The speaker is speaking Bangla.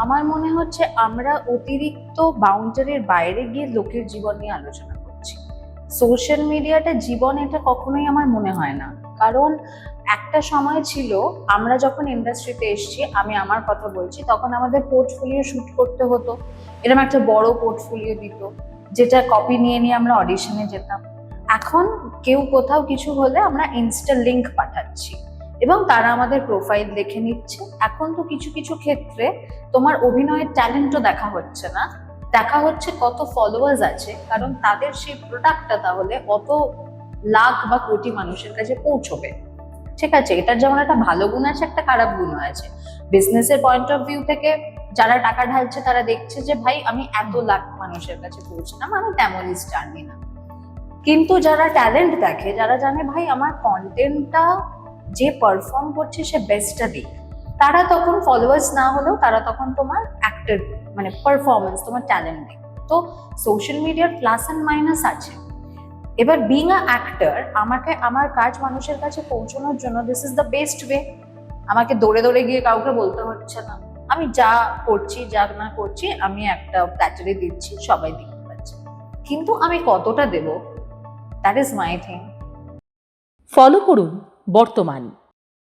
আমার মনে হচ্ছে আমরা অতিরিক্ত বাউন্ডারির বাইরে গিয়ে লোকের জীবন নিয়ে আলোচনা করছি। সোশ্যাল মিডিয়াটা জীবন এটা কখনোই আমার মনে হয় না। কারণ একটা সময় ছিল, আমরা যখন ইন্ডাস্ট্রিতে এসেছি, আমি আমার কথা বলছি, তখন আমাদের পোর্টফোলিও শ্যুট করতে হতো। এরকম একটা বড় পোর্টফোলিও দিত, যেটা কপি নিয়ে নিয়ে আমরা অডিশনে যেতাম। এখন কেউ কোথাও কিছু হলে আমরা ইনস্টা লিংক পাঠাচ্ছি। এবং তারা আমাদের প্রোফাইল দেখে নিচ্ছে। এখন তো কিছু কিছু ক্ষেত্রে তোমার অভিনয়ের ট্যালেন্টও দেখা হচ্ছে না। দেখা হচ্ছে কত ফলোয়ার্স আছে, কারণ তাদের সেই প্রোডাক্টটা তাহলে অত লাখ বা কোটি মানুষের কাছে পৌঁছবে। ঠিক আছে, এটার যেমন একটা ভালো গুণ আছে, একটা খারাপ গুণও আছে। বিজনেসের পয়েন্ট অফ ভিউ থেকে যারা টাকা ঢালছে, তারা দেখছে যে, ভাই, আমি এত লাখ মানুষের কাছে পৌঁছলাম, আমি তেমনই স্টার না কিন্তু যারা ট্যালেন্ট দেখে, যারা জানে, ভাই, আমার কন্টেন্টটা যে পারফর্ম করছে সে বেস্টটা দিক তারা তখন ফলোয়ার্স না হলেও তারা তখন তোমার অ্যাক্টর মানে পারফরমেন্স তোমার ট্যালেন্ট দিক তো সোশ্যাল মিডিয়ার প্লাস অ্যান্ড মাইনাস আছে। এবার বিং আ অ্যাক্টর আমাকে, আমার কাজ মানুষের কাছে পৌঁছানোর জন্য this is the best way আমাকে দৌড়ে দৌড়ে গিয়ে কাউকে বলতে হচ্ছে না। আমি যা করছি, যা না করছি, আমি একটা প্ল্যাটারে দিচ্ছি, সবাই দেখতে পাচ্ছে। কিন্তু আমি কতটা দেব? That is my thing follow করুন। বর্তমান।